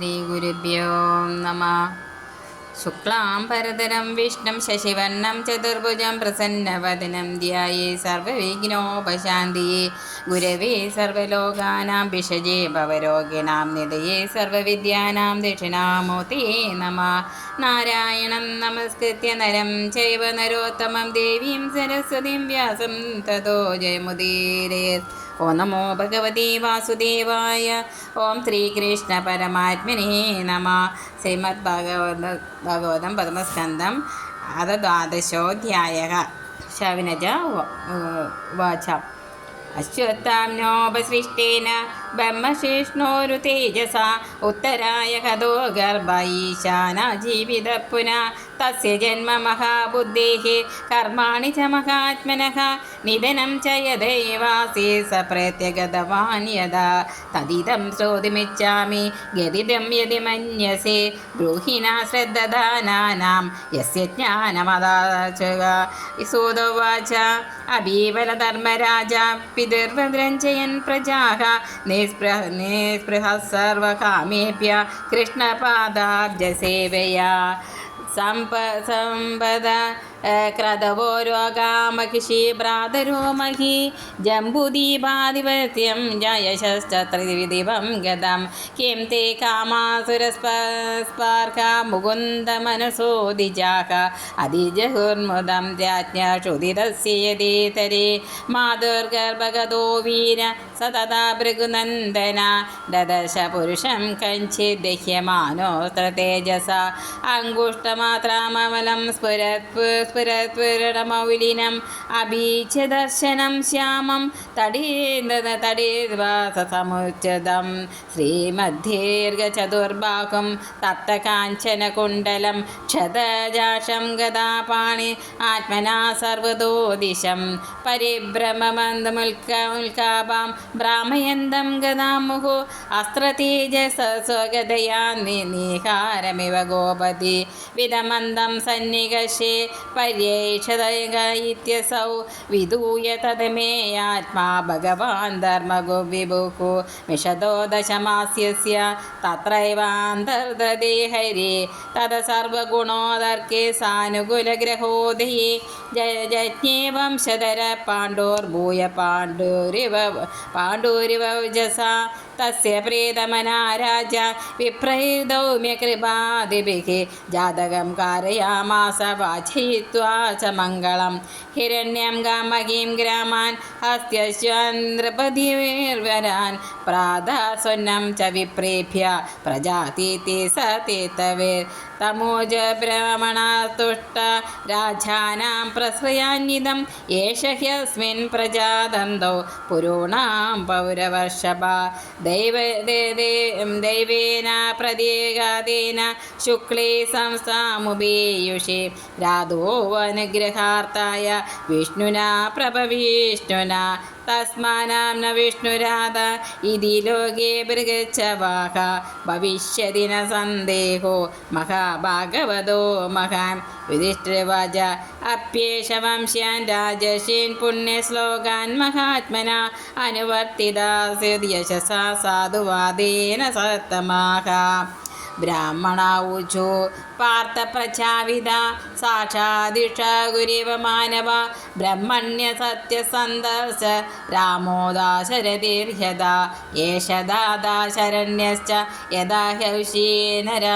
ശ്രീഗുരുഭ്യോ നമ. ശുക്ലാം പരതരം വിഷ്ണും ശശിവർണം ചതുർഭുജം പ്രസന്നവദനം ധ്യായേ സർവവിഘ്നോപശാന്തിയെ. ഗുരവേ സർവലോകാനാം ഭിഷജേ ഭവരോഗിണാം നിധയേ സർവവിദ്യാനാം ദക്ഷിണാമൂർത്തിയേ നമ. നാരായണം നമസ്കൃത്യ നരം ചൈവ നരോത്തമം ദേവീം സരസ്വതീം വ്യാസം തതോ ജയമുദീരേ. ഓ നമോ ഭഗവതി വാസുദേവായ. ഓം ശ്രീകൃഷ്ണ പരമാത്മനേ നമ. ശ്രീമദ് ഭഗവത ഭഗവതം പരമസ്കന്ധം അത ദ്വാദശോധ്യായ ശവനജ വാച. അശ്വത്ഥാംനോപസൃഷ്ടേന ബ്രഹ്മശിഷ്ണോരു തേജസ. ഉത്തരായ കഥോ ഗർഭ ഈശാന ജീവിത പുന തസ്യ ജന്മ മഹാബുദ്ധേः കർമാണി ച മഹാത്മനഃ. നിധനം ച യദൈവാസി സ പ്രത്യഗതവാൻ യഥാ. തദിദം ശ്രോതുമിച്ഛാമി ഗതിദം യതി മന്യസേ. ബ്രൂഹിണാ ശ്രദ്ധദാനാനാം യസ്യ ജ്ഞാനമദാചക സൂതോവാച അബീവലധർമ്മരാജ പിതൃവദ്രഞ്ജയൻ പ്രജാः നിസ്പൃഹ നിസ്പൃഹ സർവകാമേഭ്യ കൃഷ്ണപാദാബ്ജസേവയാ. सम्प सम्पद ക്രതവോ രോഗാമഹിഷി ഭ്രാതരോമഹി ജംബുദീപാധിപത്യം ജയശസ്ത്രദിവിദിപം ഗതം. കിം തേ കാമാസുരസ്പാർഹ മുകുന്ദ മനസോദിജാഹ അതിജഹുർമുദം രാജ്ഞുതിരസ്യതീതരേ മാതുർഗർഭഗതോ വീര സതതാ ഭൃഗുനന്ദന. ദദശ പുരുഷം കഞ്ചിത് ദഹ്യമാനോസ്ത്ര തേജസ. അങ്കുഷ്ടമാത്രാമലം സ്ഫുരത് സ്ഫുരസ്ഫുരമൗലിനം അഭീച്യദർശനം ശ്യാമം തടീന്ദ്ര തടീർവാസസമുച്ചതം ശ്രീമദ്ദീർഘചതുർബാഹും തപ്തകാഞ്ചനകുണ്ടലം ക്ഷതജാഷം ഗതാപാണി ആത്മനാ സർവതോ ദിശം പരിഭ്രമമന്ദമുൽക്ക ഉൽക്കാപാം ഭ്രാമയന്തം ഗതാമുഹു അസ്ത്രതീജസ്വഗതയാ നിഹാരമിവ ഗോപതി വിധമന്ദം സന്നികശേ പര്യേഷതയക ഇത്യസൗ വിധൂയ തദമേ ആത്മാ ഭഗവാൻ ധർമ്മഗോ വിഭുഃ മിഷതോ ദശമാസ്യസ്യ തത്രൈവാന്തർദേ ഹരി തത സർവഗുണോദർക്കെ സാനുകൂലഗ്രഹോദയേ ജയ ജജ്ഞേ വംശധര പാണ്ഡോർഭൂയ പാണ്ഡൂരിവ പാണ്ഡൂരിവ ജസ पाण्डुरिव जसा तस्य प्रेतमना राजा विप्रैदौम्यकृपादिभिः जातकं कारयामास वाचयित्वा च मङ्गलं हिरण्यं गामगीं ग्रामान् हस्त्यश्चन्द्रपतिर्वरान् प्रातः स्वन्नं च विप्रेभ्य प्रजातीति स തമോജ ബ്രഹ്മണാതുഷ്ട രാജാനാം പ്രശ്രയാന്വിതം യേശ ഹ്യസ്മിൻ പ്രജാതന്തോ പുരൂണാം പൗരവർഷഭ. ദൈവ ദൈവേന പ്രതീകാദേന ശുക്ലേ സംസ്ഥാമുപേയുഷേ രാധോ അനുഗ്രഹാർത്ഥായ വിഷ്ണുന പ്രഭവിഷ്ണുന തസ്മാനാം ന വിഷ്ണുരാധ ഇതി ലോകേ ഭൃഗച്ഛവാഹ ഭവിഷ്യതി ന സന്ദേഹോ മഹാഭാഗവതോ മഹാൻ. യുധിഷ്ഠിരവാച അപ്യേഷ വംശ്യാൻ രാജശീൻ പുണ്യശ്ലോകാൻ മഹാത്മന. അനുവർത്തിതാ യശസാ സാധുവാദേന സത്തമാഹ ബ്രാഹ്മണാവൂച്ചു പാർത്ഥ പ്രചാവിത സാക്ഷാദിഷ ഗുരിവ മാനവ ബ്രഹ്മണ്യ സത്യസന്ദർശ രാമോദാശരതീർഹ്യത യേശദാദാശരണ്യശ്ച യഥാ ഹൗഷീനര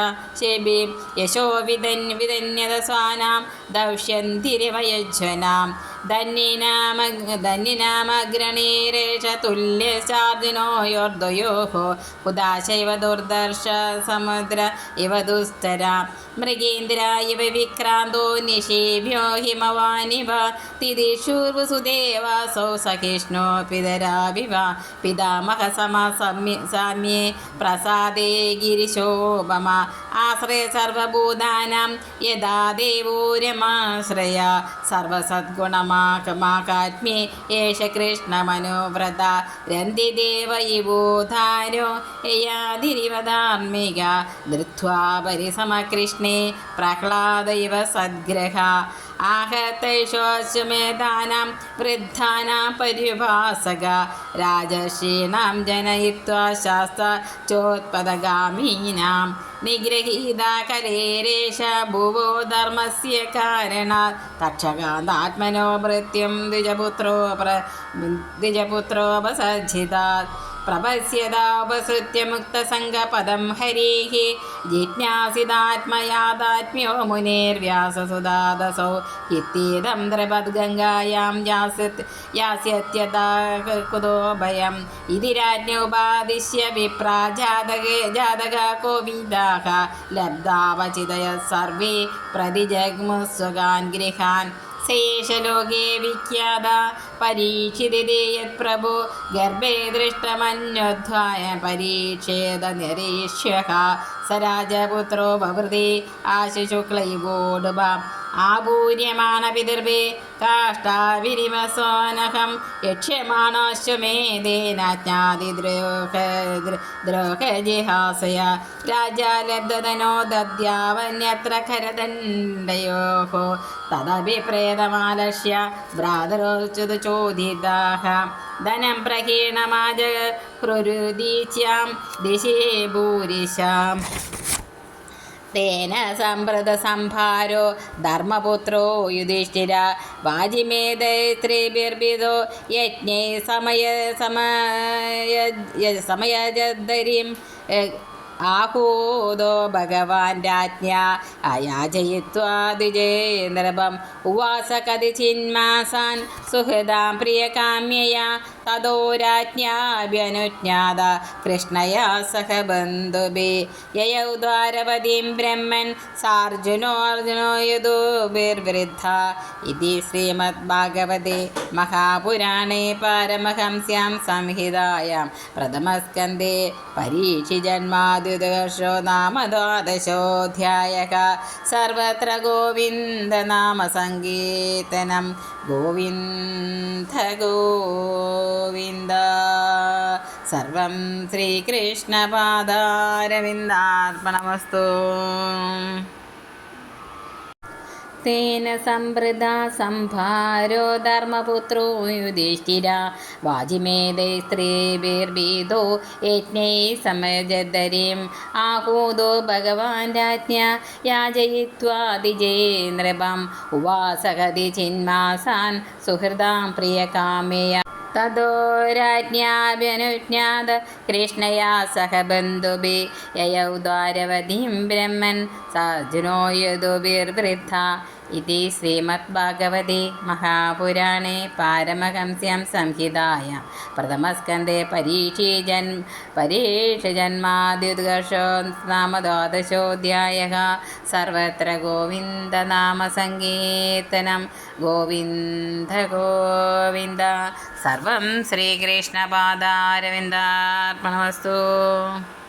ശെബി യശോ വിതൻ വിതന്യത സ്വാനാം ദൗഷ്യന്തിരവയജ്വനാം. ധന്യനാമ ധന്യനാമഗ്രണീരേഷ തുല്യശാർദിനോയോർദ്വയോः ഉദാശൈവ ദുർദർശ സമുദ്ര ഇവ ദുസ്തരാ. മൃഗേന്ദ്ര ഇവ വിക്രാന്തോ നിഷേഭ്യോ ഹിമവാനിവ. തിരിഷൂർവസുദേവാസौ സഹിഷ്ണോ പിതരാവിവ പിതാമഹ സമ സാമ്യേ പ്രസാദേ ഗിരിശോപമ आश्रय सर्वभूतानां यदा देवो रमाश्रय सर्वसद्गुणमाकमाकात्म्ये एष कृष्णमनोव्रता रन्तिदेव इवोधारो ययाधिरिव धार्मिका धृत्वा परिसमकृष्णे प्रह्लाद इव सद्ग्रह आहतैषोऽश्वमेधानां वृद्धानां पर्युपासक राजर्षीणां जनयित्वा शास्त्रचोत्पदगामीनां निगृहीता कलेरेष भुवो धर्मस्य कारणात् तक्षकान्तात्मनो मृत्युं द्विजपुत्रो प्र द्विजपुत्रोपसर्जितात् प्रपश्यदापसृत्य मुक्तसङ्गपदं हरेः जिज्ञासिदात्मयादात्म्यो मुनेर्व्याससुदादसौ इत्येदं द्रपद्गङ्गायां यास्यत् यास्यत्यदा कुतो भयम् इति राज्ञोपादिश्य विप्रा जातके जातका कोविदाः लब्धावचितयः सर्वे प्रतिजग्मुस्वगान् गृहान् शेषलोके विख्याता പരീക്ഷിതി യത്പ്രഭു ഗർഭേ ദൃഷ്ടമന്യോധ്വായ പരീക്ഷേത നിരീക്ഷ്യ സരാജപുത്രോ ഭവൃതി ആശിശുക്ലൈവോടുഭാം. ആപൂര്യമാണ പിതർഭേ കാഷ്ടാവിരിമസോനഹം. യക്ഷ്യമാണോശ്വമേദേനാജ്ഞാതിദ്രോഹജിഹാസയ രാജാലബ്ധനോ ദദ്യാവന്യത്ര കരദണ്ഡയോഹോ തദഭിപ്രേതമാലക്ഷ്യ ഭ്രാതരോച്ചുതു ചോദിതാഹ ധനം പ്രഹീണമാജ പ്രരുദീച്യാം. ദിശേ ഭൂരിശാം. തേന സമ്പ്രദ സംഭാരോ. ധർമ്മപുത്രോ യുധിഷ്ഠിര. വാജിമേദൈസ്ത്രീഭിർഭിതോ യജ്ഞൈ സമയ സമയ സമയജദ്ധരിം ആഹൂതോ ഭഗവാൻ രാജ്ഞ അയാജയിത്വാദിജേന്ദ്രഭം ഉവാസ കതി ചിന്മാസാൻ സുഹൃദാം പ്രിയകാമ്യയാ. कतिचिन्मासान् सुहृदां प्रियकाम्यया ततो राज्ञाभ्यनुज्ञात कृष्णया सह बन्धुभिः ययौ द्वारपदीं ब्रह्मन् सार्जुनोऽर्जुनो यदुभिर्वृद्धा इति श्रीमद्भागवते महापुराणे पारमहंस्यां संहितायां प्रथमस्कन्धे परीक्षिजन्माद्युदर्शो नाम द्वादशोऽध्यायः सर्वत्र गोविन्दनामसङ्कीर्तनं गोविन्द गोविन्द सर्वं श्रीकृष्णपादारविन्दार्पणमस्तु तेन सम्वृदा सम्भारो धर्मपुत्रो युधिष्ठिर वाजिमेधे स्त्रीभिर्भीतो यज्ञैः समजद्धरिम् आहूतो भगवान् राज्ञा याजयित्वा दिजेन्द्रभम् उवासकति चिन्मासान् सुहृदां प्रियकामेय തദോരാജ്ഞാഭ്യനുജ്ഞാത കൃഷ്ണയാ സഹ ബന്ധുഭി യയൗ ബ്രഹ്മൻ സാജുനോ യദുഭിർവൃദ്ധ ഇതി ശ്രീമദ്ഭാഗവതി മഹാപുരാണേ പാരമഹംസ്യം സംഹിതായ പ്രഥമസ്കന്ധേ പരീക്ഷി ജൻ പരീക്ഷജന്മാദ്യുദ്ഘർഷോ നാമദ്വാദശോധ്യായ സർവത്ര ഗോവിന്ദനാമസങ്കീർത്തനം ഗോവിന്ദ ഗോവിന്ദ. സർവം ശ്രീകൃഷ്ണപാദാരവിന്ദാർപ്പണമസ്തു.